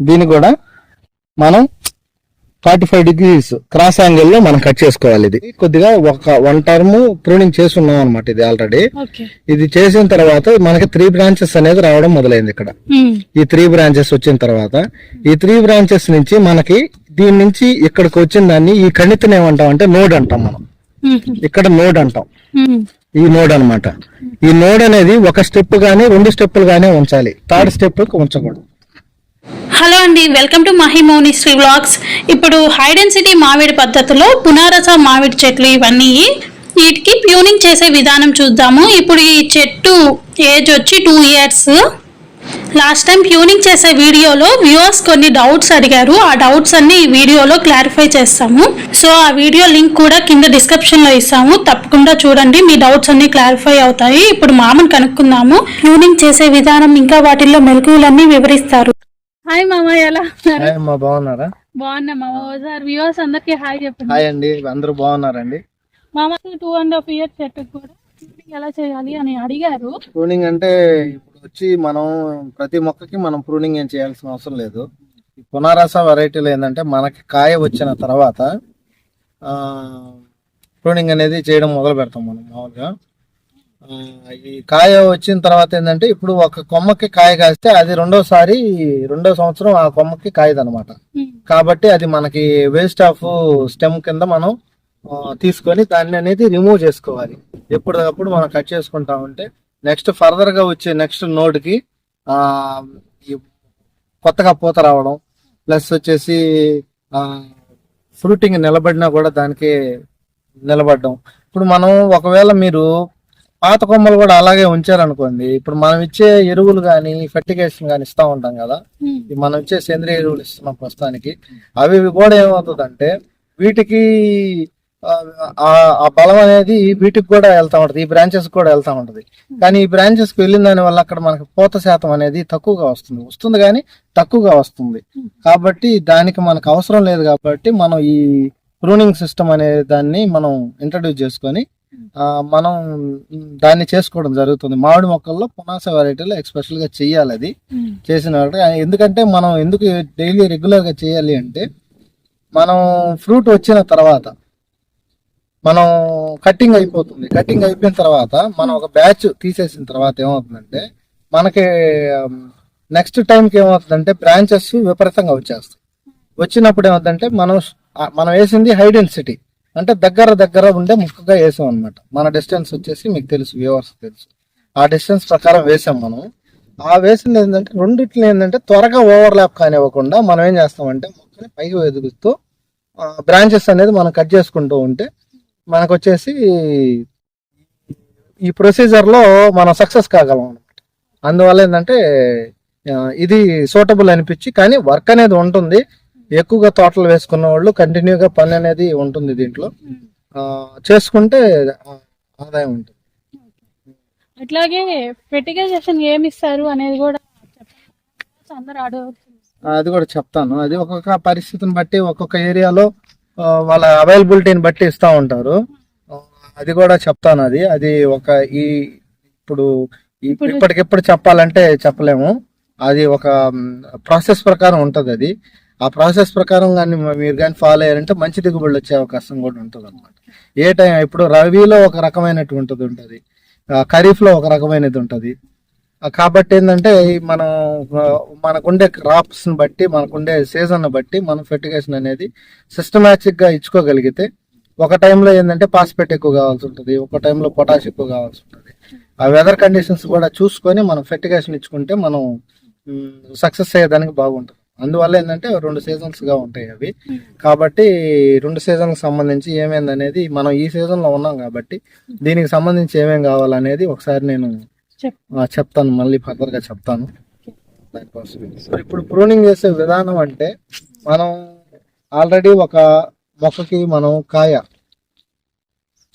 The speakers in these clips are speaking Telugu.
దీన్ని కూడా మనం ఫార్టీ ఫైవ్ డిగ్రీస్ క్రాస్ యాంగిల్లో మనం కట్ చేసుకోవాలి ఇది. కొద్దిగా ఒక వన్ టర్మ్ ప్రూనింగ్ చేసి ఉన్నాం అనమాట ఇది ఆల్రెడీ ఇది చేసిన తర్వాత మనకి త్రీ బ్రాంచెస్ అనేది రావడం మొదలైంది ఇక్కడ. ఈ త్రీ బ్రాంచెస్ వచ్చిన తర్వాత ఈ త్రీ బ్రాంచెస్ నుంచి మనకి దీని నుంచి ఇక్కడికి వచ్చిన దాన్ని ఈ కణితిని ఏమంటాం అంటే నోడ్ అంటాం మనం. ఇక్కడ నోడ్ అంటాం. ఈ నోడ్ అన్నమాట. ఈ నోడ్ అనేది ఒక స్టెప్ గానీ రెండు స్టెప్పులు గానీ ఉంచాలి. థర్డ్ స్టెప్ ఉంచకూడదు. హలో అండి welcome to Mahimoni Sri vlogs. ఇప్పుడు హైడ్ అండ్ సిటీ మామిడి పద్ధతిలో పునారస మామిడి చెట్లు ఇవన్నీ. వీటికి ప్యూనింగ్ చేసే విధానం చూద్దాము. ఇప్పుడు ఈ చెట్టు ఏజ్ వచ్చి two years last time pruning చేసే వీడియోలో వ్యూవర్స్ కొన్ని డౌట్స్ అడిగారు. ఆ డౌట్స్ అన్ని ఈ వీడియోలో క్లారిఫై చేస్తాము. సో ఆ వీడియో లింక్ కూడా కింద డిస్క్రిప్షన్లో ఇస్తాము. తప్పకుండా చూడండి మీ డౌట్స్ అన్ని క్లారిఫై అవుతాయి. ఇప్పుడు మామని కనుక్కుందాము. ప్యూనింగ్ చేసే విధానం ఇంకా వాటిల్లో మెలకువలన్నీ వివరిస్తారు. హాయ్ మామ ఎలా ఉన్నారు? హాయ్ అమ్మా బాగున్నారా? బాగున్నా మామ. ఒకసారి వ్యూవర్స్ అందరికి హాయ్ చెప్పండి. హాయ్ అండి అందరూ బాగున్నారండి. మామ టూ అండ్ హాఫ్ ఇయర్స్ చెట్టుకు కూడా prunning ఎలా చేయాలి అని అడిగారు. ప్రూనింగ్ అంటే ఇప్పుడు వచ్చి మనం ప్రతి మొక్కకి మనం ప్రూనింగ్ ఏం చేయాల్సిన అవసరం లేదు. ఈ పునారస వెరైటీలు ఏంటంటే మనకి కాయ వచ్చిన తర్వాత ప్రూనింగ్ అనేది చేయడం మొదలు పెడతాం మనం మామూలుగా. ఈ కాయ వచ్చిన తర్వాత ఏంటంటే ఇప్పుడు ఒక కొమ్మకి కాయ కాస్తే అది రెండోసారి రెండో సంవత్సరం ఆ కొమ్మకి కాయదనమాట కాబట్టి అది మనకి వేస్ట్ ఆఫ్ స్టెమ్ కింద మనం తీసుకొని దాన్ని అనేది రిమూవ్ చేసుకోవాలి. ఎప్పటికప్పుడు మనం కట్ చేసుకుంటా ఉంటే నెక్స్ట్ ఫర్దర్గా వచ్చే నెక్స్ట్ నోడ్కి ఆ ఈ కొత్తగా పూత రావడం ప్లస్ వచ్చేసి ఫ్రూటింగ్ నిలబడినా కూడా దానికి నిలబడడం. ఇప్పుడు మనం ఒకవేళ మీరు పాత కొమ్మలు కూడా అలాగే ఉంచారనుకోండి. ఇప్పుడు మనం ఇచ్చే ఎరువులు కానీ ఫెర్టిగేషన్ కానీ ఇస్తా ఉంటాం కదా. మనం ఇచ్చే సేంద్రియ ఎరువులు ఇస్తున్నాం ప్రస్తుతానికి. అవి కూడా ఏమవుతుందంటే వీటికి ఆ, బలం అనేది వీటికి కూడా వెళ్తా ఉంటది. ఈ బ్రాంచెస్ కూడా వెళ్తా ఉంటది. కానీ ఈ బ్రాంచెస్కి వెళ్ళిన దాని వల్ల అక్కడ మనకి పూత శాతం అనేది తక్కువగా వస్తుంది. వస్తుంది కానీ తక్కువగా వస్తుంది. కాబట్టి దానికి మనకు అవసరం లేదు కాబట్టి మనం ఈ ప్రూనింగ్ సిస్టమ్ అనే దాన్ని మనం ఇంట్రడ్యూస్ చేసుకొని మనం దాన్ని చేసుకోవడం జరుగుతుంది. మామిడి మొక్కల్లో పునాస వెరైటీలో ఎక్స్పెషల్గా చెయ్యాలి అది. చేసిన ఎందుకంటే మనం ఎందుకు డైలీ రెగ్యులర్గా చేయాలి అంటే మనం ఫ్రూట్ వచ్చిన తర్వాత మనం కటింగ్ అయిపోతుంది. కటింగ్ అయిపోయిన తర్వాత మనం ఒక బ్యాచ్ తీసేసిన తర్వాత ఏమవుతుందంటే మనకి నెక్స్ట్ టైంకి ఏమవుతుందంటే బ్రాంచెస్ విపరీతంగా వచ్చేస్తాయి. వచ్చినప్పుడు ఏమవుతుందంటే మనం మనం వేసింది హై డెన్సిటీ అంటే దగ్గర దగ్గర ఉండే ముక్కగా వేసాం అనమాట మన డిస్టెన్స్ వచ్చేసి మీకు తెలుసు వ్యూవర్స్ తెలుసు. ఆ డిస్టెన్స్ ప్రకారం వేసాం మనం. ఆ వేసింది ఏంటంటే రెండిట్లో ఏంటంటే త్వరగా ఓవర్లాప్ కానివ్వకుండా మనం ఏం చేస్తామంటే మొక్కని పైకి ఎదుగుతూ బ్రాంచెస్ అనేది మనం కట్ చేసుకుంటూ ఉంటే మనకు వచ్చేసి ఈ ప్రొసీజర్లో మనం సక్సెస్ కాగలం అనమాట అందువల్ల ఏంటంటే ఇది సూటబుల్ అనిపించి కానీ వర్క్ అనేది ఉంటుంది. ఎక్కువగా తోటలు వేసుకున్న వాళ్ళు కంటిన్యూగా పని అనేది ఉంటుంది దీంట్లో. ఆ, చేసుకుంటే ఆదాయం ఉంటుంది. అట్లాగే ఫెర్టిగైజేషన్ ఏమి ఇస్తారు అనేది కూడా అందరు అది కూడా చెప్తాను. అది ఒక్కొక్క పరిస్థితిని బట్టి ఒక్కొక్క ఏరియాలో వాళ్ళ అవైలబిలిటీని బట్టి ఇస్తూ ఉంటారు. అది కూడా చెప్తాను అది. అది ఒక ఈ- ఇప్పుడు- ఇప్పటికిప్పుడు చెప్పాలంటే చెప్పలేము. అది ఒక ప్రాసెస్ ప్రకారం ఉంటది అది. ఆ ప్రాసెస్ ప్రకారం కానీ మీరు కానీ ఫాలో అయ్యారంటే మంచి దిగుబడులు వచ్చే అవకాశం కూడా ఉంటుంది అనమాట ఏ టైం ఇప్పుడు రవిలో ఒక రకమైనటువంటిది ఉంటుంది ఖరీఫ్లో ఒక రకమైనది ఉంటుంది. కాబట్టి ఏంటంటే మన మనం మనకుండే క్రాప్స్ని బట్టి మనకుండే సీజన్ బట్టి మనం ఫెర్టిగేషన్ అనేది సిస్టమేటిక్గా ఇచ్చుకోగలిగితే ఒక టైంలో ఏంటంటే పాస్పేట్ ఎక్కువ కావాల్సి ఉంటుంది ఒక టైంలో పొటాష్ ఎక్కువ కావాల్సి ఉంటుంది. ఆ వెదర్ కండిషన్స్ కూడా చూసుకొని మనం ఫెర్టిగేషన్ ఇచ్చుకుంటే మనం సక్సెస్ అయ్యేదానికి బాగుంటుంది. అందువల్ల ఏంటంటే రెండు సీజన్స్గా ఉంటాయి అవి. కాబట్టి రెండు సీజన్కి సంబంధించి ఏమైంది అనేది మనం ఈ సీజన్లో ఉన్నాం కాబట్టి దీనికి సంబంధించి ఏమేం కావాలనేది ఒకసారి నేను చెప్తాను. మళ్ళీ ఫర్దర్గా చెప్తాను. సో ఇప్పుడు ప్రూనింగ్ చేసే విధానం అంటే మనం ఆల్రెడీ ఒక మొక్కకి మనం కాయ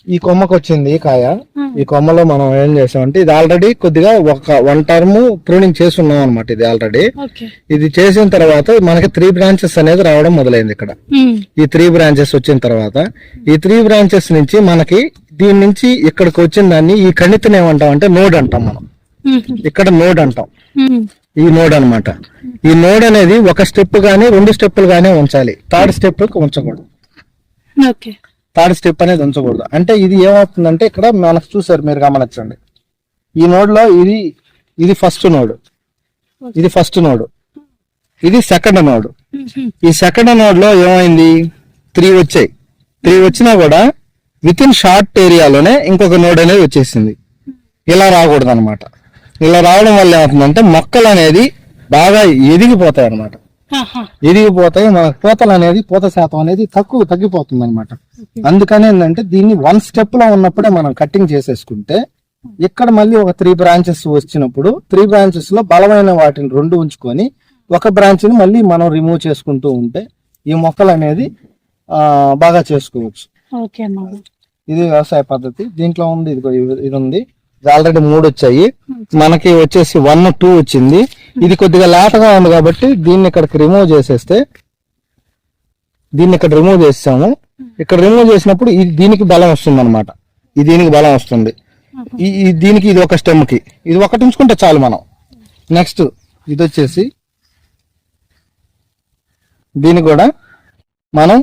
ఈ కొమ్మకు వచ్చింది కాయ. ఈ కొమ్మలో మనం ఏం చేసామంటే ఇది ఆల్రెడీ కొద్దిగా ఒక వన్ టర్మ్ ప్రూనింగ్ చేసి ఉన్నాం అనమాట ఇది ఆల్రెడీ ఇది చేసిన తర్వాత మనకి త్రీ బ్రాంచెస్ అనేది రావడం మొదలైంది ఇక్కడ. ఈ త్రీ బ్రాంచెస్ వచ్చిన తర్వాత ఈ త్రీ బ్రాంచెస్ నుంచి మనకి దీని నుంచి ఇక్కడికి వచ్చిన దాన్ని ఈ కణితిని ఏమంటాం అంటే నోడ్ అంటాం మనం. ఇక్కడ నోడ్ అంటాం. ఈ నోడ్ అన్నమాట. ఈ నోడ్ అనేది ఒక స్టెప్ గానీ రెండు స్టెప్పులు గానీ ఉంచాలి. థర్డ్ స్టెప్ ఉంచకూడదు. థర్డ్ స్టెప్ అనేది ఉంచకూడదు. అంటే ఇది ఏమవుతుందంటే ఇక్కడ మనకు చూసారు మీరు గమనించండి. ఈ నోడ్లో ఇది ఇది ఫస్ట్ నోడ్. ఇది ఫస్ట్ నోడ్. ఇది సెకండ్ నోడ్. ఈ సెకండ్ నోడ్లో ఏమైంది? త్రీ వచ్చాయి. త్రీ వచ్చినా కూడా విత్ ఇన్ షార్ట్ ఏరియాలోనే ఇంకొక నోడ్ అనేది వచ్చేసింది. ఇలా రాకూడదు అనమాట ఇలా రావడం వల్ల ఏమవుతుందంటే మొక్కలు అనేది బాగా ఎదిగిపోతాయి అనమాట ఎదిగిపోతాయి మన పూతలు అనేది పూత శాతం అనేది తక్కువ తగ్గిపోతుంది అనమాట అందుకని ఏంటంటే దీన్ని వన్ స్టెప్లో ఉన్నప్పుడే మనం కట్టింగ్ చేసేసుకుంటే ఇక్కడ మళ్ళీ ఒక త్రీ బ్రాంచెస్ వచ్చినప్పుడు త్రీ బ్రాంచెస్లో బలమైన వాటిని రెండు ఉంచుకొని ఒక బ్రాంచ్ని మళ్ళీ మనం రిమూవ్ చేసుకుంటూ ఉంటే ఈ మొక్కలు అనేది ఆ, బాగా చేసుకోవచ్చు. ఇది వ్యవసాయ పద్ధతి. దీంట్లో ఉంది ఇది- ఇది ఉంది. ఆల్రెడీ మూడు వచ్చాయి. మనకి వచ్చేసి వన్ టూ వచ్చింది. ఇది కొద్దిగా లేతగా ఉంది కాబట్టి దీన్ని ఇక్కడికి రిమూవ్ చేసేస్తే దీన్ని ఇక్కడ రిమూవ్ చేసాము ఇక్కడ రిమూవ్ చేసినప్పుడు ఇది దీనికి బలం వస్తుంది అనమాట ఇది దీనికి బలం వస్తుంది. ఈ దీనికి ఇది ఒక స్టెమ్కి. ఇది ఒకటి ఉంచుకుంటే చాలు మనం. నెక్స్ట్ ఇది వచ్చేసి దీన్ని కూడా మనం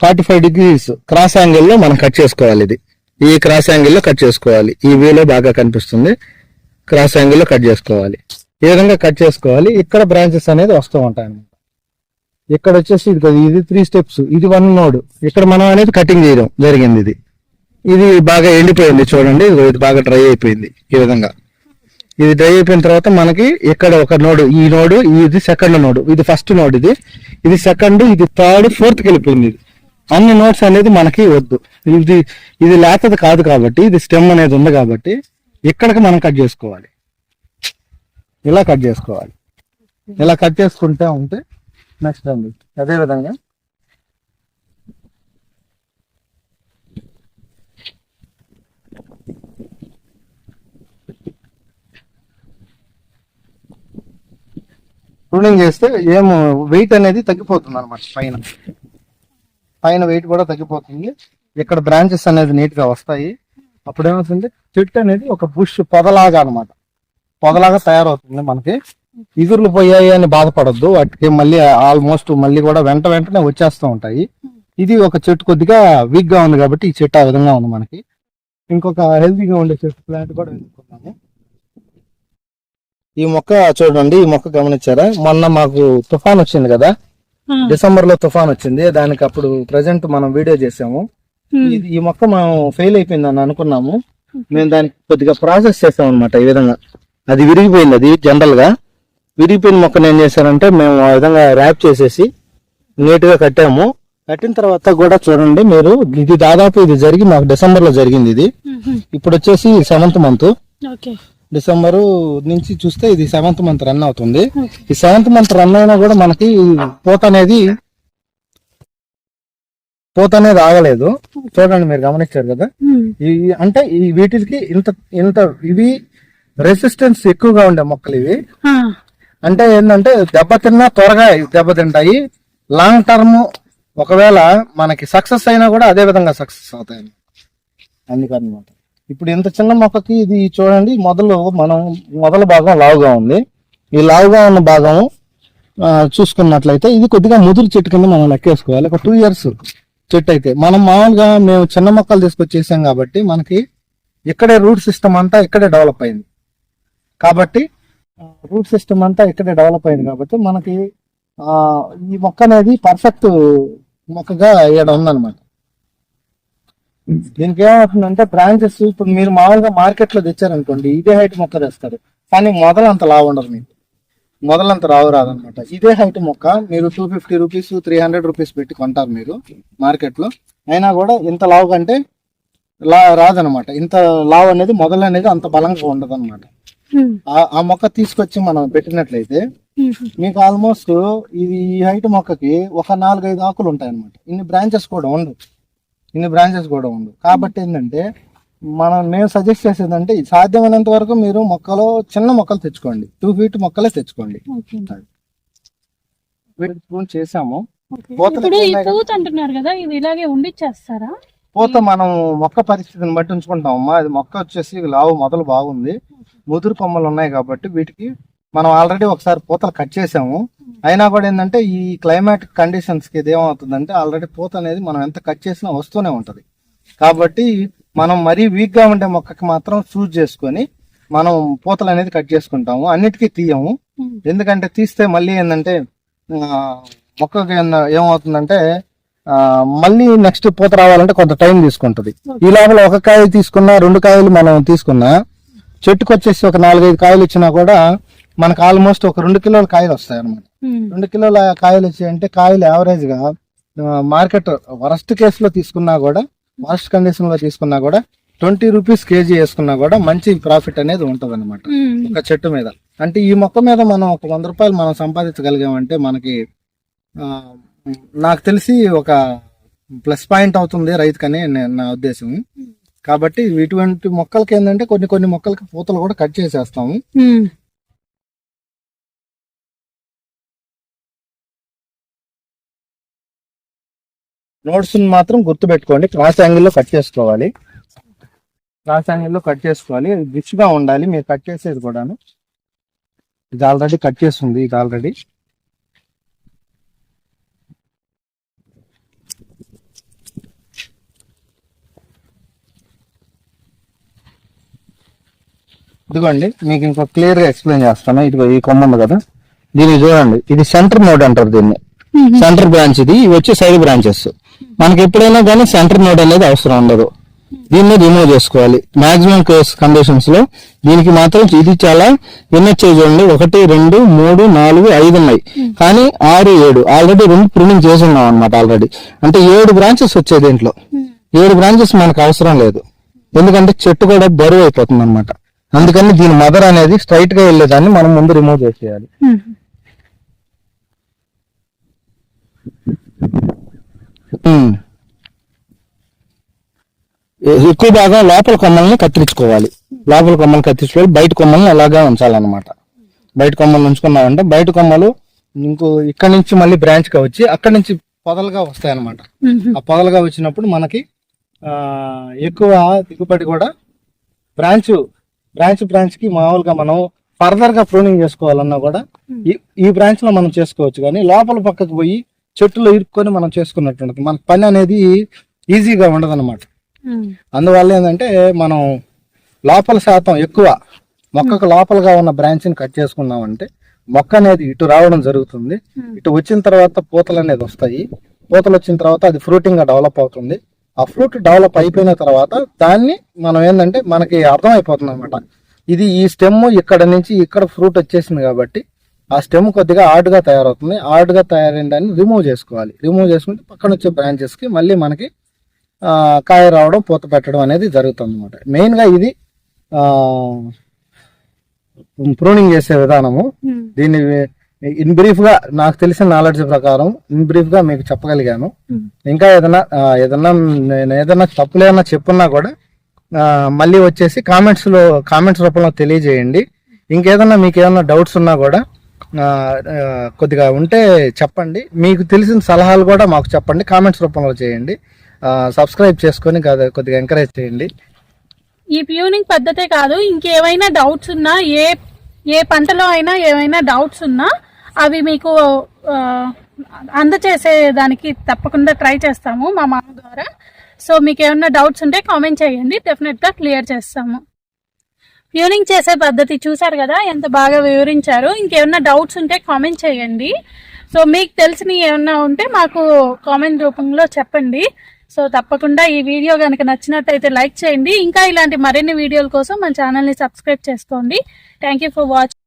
ఫార్టీ ఫైవ్ డిగ్రీస్ క్రాస్ యాంగిల్లో మనం కట్ చేసుకోవాలి ఇది. ఈ క్రాస్ యాంగిల్లో కట్ చేసుకోవాలి. ఈ వేలో బాగా కనిపిస్తుంది. క్రాస్ యాంగిల్లో కట్ చేసుకోవాలి. ఈ విధంగా కట్ చేసుకోవాలి. ఇక్కడ బ్రాంచెస్ అనేది వస్తూ ఉంటాయి ఇక్కడ వచ్చేసి ఇది కదా, ఇది త్రీ స్టెప్స్ ఇది వన్ నోడ్ ఇక్కడ మనం అనేది కటింగ్ చేయడం జరిగింది ఇది. ఇది బాగా ఎండిపోయింది చూడండి. ఇది బాగా డ్రై అయిపోయింది ఈ విధంగా. ఇది డ్రై అయిపోయిన తర్వాత మనకి ఇక్కడ ఒక నోడు ఈ నోడు ఇది సెకండ్ నోడు ఇది ఫస్ట్ నోడ్ ఇది. ఇది సెకండ్ ఇది థర్డ్ ఫోర్త్కి వెళ్ళిపోయింది ఇది. అన్ని నోట్స్ అనేది మనకి వద్దు. ఇది ఇది లేతది కాదు కాబట్టి ఇది స్టెమ్ అనేది ఉంది కాబట్టి ఇక్కడికి మనం కట్ చేసుకోవాలి. ఇలా కట్ చేసుకోవాలి. ఇలా కట్ చేసుకుంటే ఉంటే నెక్స్ట్ అండి. అదే విధంగా. ప్రూనింగ్ చేస్తే ఏమో వెయిట్ అనేది తగ్గిపోతుంది అనమాట పైన. పైన వెయిట్ కూడా తగ్గిపోతుంది. ఇక్కడ బ్రాంచెస్ అనేది నీట్గా వస్తాయి. అప్పుడు ఏమవుతుంది చెట్టు అనేది ఒక బుష్ పొదలాగా అన్నమాట. పొదలాగా తయారవుతుంది మనకి. ఇగుర్లు పోయాయి అని బాధపడద్దు. వాటికి మళ్ళీ ఆల్మోస్ట్ మళ్ళీ కూడా వెంట వెంటనే వచ్చేస్తూ ఉంటాయి. ఇది ఒక చెట్టు కొద్దిగా వీక్గా ఉంది కాబట్టి ఈ చెట్టు ఆ విధంగా ఉంది మనకి. ఇంకొక హెల్తీగా ఉండే చెట్టు ప్లాంట్ కూడా ఎంచుకున్నాము ఈ మొక్క చూడండి. ఈ మొక్క గమనించారా? మొన్న మాకు తుఫాన్ వచ్చింది కదా. డిసెంబర్లో తుఫాన్ వచ్చింది. దానికి అప్పుడు ప్రజెంట్ మనం వీడియో చేసాము. ఇది ఈ మొక్క మనం ఫెయిల్ అయిపోయిందని అనుకున్నాము. మేము దానికి కొద్దిగా ప్రాసెస్ చేసాం అనమాట ఈ విధంగా. అది విరిగిపోయింది అది జనరల్గా విరిగిపోయిన మొక్కను ఏం చేశారంటే మేము ఆ విధంగా ర్యాప్ చేసేసి నీట్గా కట్టాము. కట్టిన తర్వాత కూడా చూడండి మీరు ఇది దాదాపు ఇది జరిగి మాకు డిసెంబర్లో జరిగింది ఇది. ఇప్పుడు వచ్చేసి సెవెంత్ మంత్. డిసెంబర్ నుంచి చూస్తే ఇది సెవెంత్ మంత్ రన్ అవుతుంది. ఈ సెవెంత్ మంత్ రన్ అయినా కూడా మనకి పూత అనేది పూత అనేది ఆగలేదు. చూడండి మీరు గమనించారు కదా? ఈ అంటే ఈ వీటికి ఇంత ఇంత ఇవి రెసిస్టెన్స్ ఎక్కువగా ఉండే మొక్కలు ఇవి. అంటే ఏంటంటే దెబ్బతిన్నా త్వరగా దెబ్బతింటాయి లాంగ్ టర్మ్ ఒకవేళ మనకి సక్సెస్ అయినా కూడా అదే విధంగా సక్సెస్ అవుతాయి. అందుకనమాట. ఇప్పుడు ఇంత చిన్న మొక్కకి ఇది చూడండి మొదలు మనం మొదల భాగం లావుగా ఉంది. ఈ లావుగా ఉన్న భాగం చూసుకున్నట్లయితే ఇది కొద్దిగా ముదురు చెట్టు కింద మనం లెక్కేసుకోవాలి. ఒక టూ ఇయర్స్ చెట్టు అయితే. మనం మామూలుగా మేము చిన్న మొక్కలు తీసుకొచ్చేసాం కాబట్టి మనకి ఇక్కడే రూట్ సిస్టమ్ అంతా ఇక్కడే డెవలప్ అయింది. కాబట్టి రూట్ సిస్టమ్ అంతా ఇక్కడే డెవలప్ అయింది కాబట్టి మనకి ఈ మొక్క అనేది పర్ఫెక్ట్ మొక్కగా ఇక్కడ ఉందన్నమాట. దీనికి ఏమవుతుందంటే బ్రాంచెస్ ఇప్పుడు మీరు మామూలుగా మార్కెట్లో తెచ్చారనుకోండి ఇదే హైట్ మొక్క తెస్తారు. కానీ మొదలు అంత లావు ఉండదు మీకు. మొదలంత రావు రాదనమాట. ఇదే హైట్ మొక్క మీరు two fifty rupees three hundred rupees పెట్టి కొంటారు మీరు మార్కెట్లో. అయినా కూడా ఇంత లావు కంటే లా రాదనమాట. ఇంత లావు అనేది మొదలు అనేది అంత బలంగా ఉండదు అనమాట ఆ మొక్క తీసుకొచ్చి మనం పెట్టినట్లయితే మీకు ఆల్మోస్ట్ ఇది ఈ హైట్ మొక్కకి ఒక నాలుగైదు ఆకులు ఉంటాయి అనమాట ఇన్ని బ్రాంచెస్ కూడా ఉండవు. ఇన్ని బ్రాంచెస్ కూడా ఉండవు కాబట్టి ఏంటంటే మనం మేము సజెస్ట్ చేసేదంటే ఇది సాధ్యమైనంత వరకు మీరు మొక్కలో చిన్న మొక్కలు తెచ్చుకోండి. టూ ఫీట్ మొక్కలే తెచ్చుకోండి. చేసాము. పూత ఇప్పుడు ఈ ఉన్నాయి కదా? పూత అంటున్నారు కదా ఇది ఇలాగే ఉండిచ్చేస్తారా? పూత మనం మొక్క పరిస్థితిని బట్టి ఉంచుకుంటాం అమ్మా అది మొక్క వచ్చేసి లావు మొదలు బాగుంది. ముదురు కొమ్మలు ఉన్నాయి కాబట్టి వీటికి మనం ఆల్రెడీ ఒకసారి పూతలు కట్ చేసాము. అయినా కూడా ఏంటంటే ఈ క్లైమాటిక్ కండిషన్స్కి ఇది ఏమవుతుందంటే ఆల్రెడీ పూత అనేది మనం ఎంత కట్ చేసినా వస్తూనే ఉంటది. కాబట్టి మనం మరీ వీక్గా ఉండే మొక్కకి మాత్రం చూజ్ చేసుకొని మనం పూతలు అనేది కట్ చేసుకుంటాము అన్నిటికీ తీయము. ఎందుకంటే తీస్తే మళ్ళీ ఏంటంటే మొక్కకి ఏమవుతుందంటే మళ్ళీ నెక్స్ట్ పూత రావాలంటే కొంత టైం తీసుకుంటది. ఈ లోపల ఒక కాయ తీసుకున్నా రెండు కాయలు మనం తీసుకున్నా చెట్టుకు వచ్చేసి ఒక నాలుగైదు కాయలు ఇచ్చినా కూడా మనకు ఆల్మోస్ట్ ఒక రెండు కిలోల కాయలు వస్తాయి అన్నమాట రెండు కిలోల కాయలు వచ్చాయంటే కాయలు యావరేజ్గా మార్కెట్ వరస్ట్ కేసులో తీసుకున్నా కూడా వరస్ట్ కండిషన్లో తీసుకున్నా కూడా ట్వంటీ రూపీస్ కేజీ వేసుకున్నా కూడా మంచి ప్రాఫిట్ అనేది ఉంటది అనమాట ఒక చెట్టు మీద. అంటే ఈ మొక్క మీద మనం ఒక వంద రూపాయలు మనం సంపాదించగలిగామంటే మనకి నాకు తెలిసి ఒక ప్లస్ పాయింట్ అవుతుంది రైతుకని నా ఉద్దేశం. కాబట్టి ఇటువంటి మొక్కలకి ఏంటంటే కొన్ని కొన్ని మొక్కలకి పూతలు కూడా కట్ చేసేస్తాము. నోట్స్ మాత్రం గుర్తు పెట్టుకోండి క్రాస్ యాంగిల్లో కట్ చేసుకోవాలి. క్రాస్ యాంగిల్లో కట్ చేసుకోవాలి. రిచ్గా ఉండాలి. మీరు కట్ చేసేది కూడాను. ఇది ఆల్రెడీ కట్ చేస్తుంది. ఇది ఆల్రెడీ ఇదిగోండి. మీకు ఇంకో క్లియర్గా ఎక్స్ప్లెయిన్ చేస్తాను. ఇదిగో ఈ కొమ్మ ఉంది కదా. దీన్ని చూడండి. ఇది సెంటర్ నోడ్ అంటారు దీన్ని. సెంటర్ బ్రాంచ్ ఇది. ఇవి వచ్చి సైడ్ బ్రాంచెస్ మనకి ఎప్పుడైనా కానీ సెంటర్ నోడ్ అనేది అవసరం ఉండదు. దీన్ని రిమూవ్ చేసుకోవాలి. మాక్సిమం కేస్ కండిషన్స్లో దీనికి మాత్రం ఇది చాలా ఎన్హెచ్ఐ చూడండి. ఒకటి రెండు మూడు నాలుగు ఐదు ఉన్నాయి. కానీ ఆరు ఏడు. ఆల్రెడీ రెండు ప్రింటింగ్ చేసి ఉన్నాం అనమాట ఆల్రెడీ అంటే ఏడు బ్రాంచెస్ వచ్చాయి దీంట్లో. ఏడు బ్రాంచెస్ మనకు అవసరం లేదు. ఎందుకంటే చెట్టు కూడా బరువు అయిపోతుంది అనమాట అందుకని దీని మదర్ అనేది స్ట్రైట్గా వెళ్ళేదాన్ని మనం ముందు రిమూవ్ చేసేయాలి. ఎక్కువ భాగం లోపల కొమ్మల్ని కత్తిరించుకోవాలి. లోపల కొమ్మలు కత్తిరించుకోవాలి. బయట కొమ్మల్ని అలాగా ఉంచాలన్నమాట. బయట కొమ్మలు ఉంచుకున్నామంటే బయట కొమ్మలు ఇంకో ఇక్కడ నుంచి మళ్ళీ బ్రాంచ్గా వచ్చి అక్కడ నుంచి పొదలుగా వస్తాయి అన్నమాట ఆ పొదలుగా వచ్చినప్పుడు మనకి ఆ ఎక్కువ దిగుబడి కూడా బ్రాంచ్ బ్రాంచ్ బ్రాంచ్కి మామూలుగా మనం ఫర్దర్గా ప్రూనింగ్ చేసుకోవాలన్నా కూడా ఈ ఈ బ్రాంచ్లో మనం చేసుకోవచ్చు కానీ లోపల పక్కకు పోయి చెట్టులో ఇరుక్కొని మనం చేసుకున్నట్టు ఉంటుంది మనకు పని అనేది ఈజీగా ఉండదు అందువల్ల ఏంటంటే మనం లోపల శాతం ఎక్కువ మొక్కకు లోపలగా ఉన్న బ్రాంచ్ని కట్ చేసుకున్నామంటే మొక్క అనేది ఇటు రావడం జరుగుతుంది. ఇటు వచ్చిన తర్వాత పూతలు అనేది వస్తాయి. పూతలు వచ్చిన తర్వాత అది ఫ్రూటింగ్గా డెవలప్ అవుతుంది. ఆ ఫ్రూట్ డెవలప్ అయిపోయిన తర్వాత దాన్ని మనం ఏంటంటే మనకి అర్థమైపోతుంది అనమాట ఇది ఈ స్టెమ్ ఇక్కడ నుంచి ఇక్కడ ఫ్రూట్ వచ్చేసింది కాబట్టి ఆ స్టెమ్ కొద్దిగా గా తయారవుతుంది. గా తయారైన దాన్ని రిమూవ్ చేసుకోవాలి. రిమూవ్ చేసుకుంటే పక్కన వచ్చే branches కి మళ్ళీ మనకి కాయ రావడం పూత పెట్టడం అనేది జరుగుతుంది అనమాట మెయిన్గా ఇది ప్రూనింగ్ చేసే విధానము. దీన్ని ఇన్ బ్రీఫ్గా నాకు తెలిసిన నాలెడ్జ్ ప్రకారం ఇన్ బ్రీఫ్గా మీకు చెప్పగలిగాను. ఇంకా ఏదైనా ఆ, ఏదైనా నేను ఏదైనా తప్పులేదన్నా చెప్పున్నా కూడా మళ్ళీ వచ్చేసి కామెంట్స్లో కామెంట్స్ రూపంలో తెలియజేయండి. ఇంకేదన్నా మీకు ఏదైనా డౌట్స్ ఉన్నా కూడా కొద్దిగా ఉంటే చెప్పండి. మీకు తెలిసిన సలహాలు కూడా మాకు చెప్పండి. కామెంట్స్ రూపంలో చేయండి. సబ్స్క్రైబ్ చేసుకొని కొద్దిగా ఎంకరేజ్ చేయండి. ఈ ప్యూనింగ్ పద్ధతే కాదు ఇంకేమైనా డౌట్స్ ఉన్నా ఏ ఏ పంటలో అయినా ఏమైనా డౌట్స్ ఉన్నా అవి మీకు అందచేసే దానికి తప్పకుండా ట్రై చేస్తాము మా మామ ద్వారా. సో మీకు ఏమైనా డౌట్స్ ఉంటే కామెంట్ చేయండి డెఫినెట్గా క్లియర్ చేస్తాము. ప్యూనింగ్ చేసే పద్ధతి చూసారు కదా ఎంత బాగా వివరించారు. ఇంకేమైనా డౌట్స్ ఉంటే కామెంట్ చేయండి. సో మీకు తెలిసినవి ఏమన్నా ఉంటే మాకు కామెంట్ రూపంలో చెప్పండి. సో తప్పకుండా ఈ వీడియో కనుక నచ్చినట్టయితే లైక్ చేయండి. ఇంకా ఇలాంటి మరిన్ని వీడియోల కోసం మన ఛానల్ని సబ్స్క్రైబ్ చేసుకోండి. Thank you for watching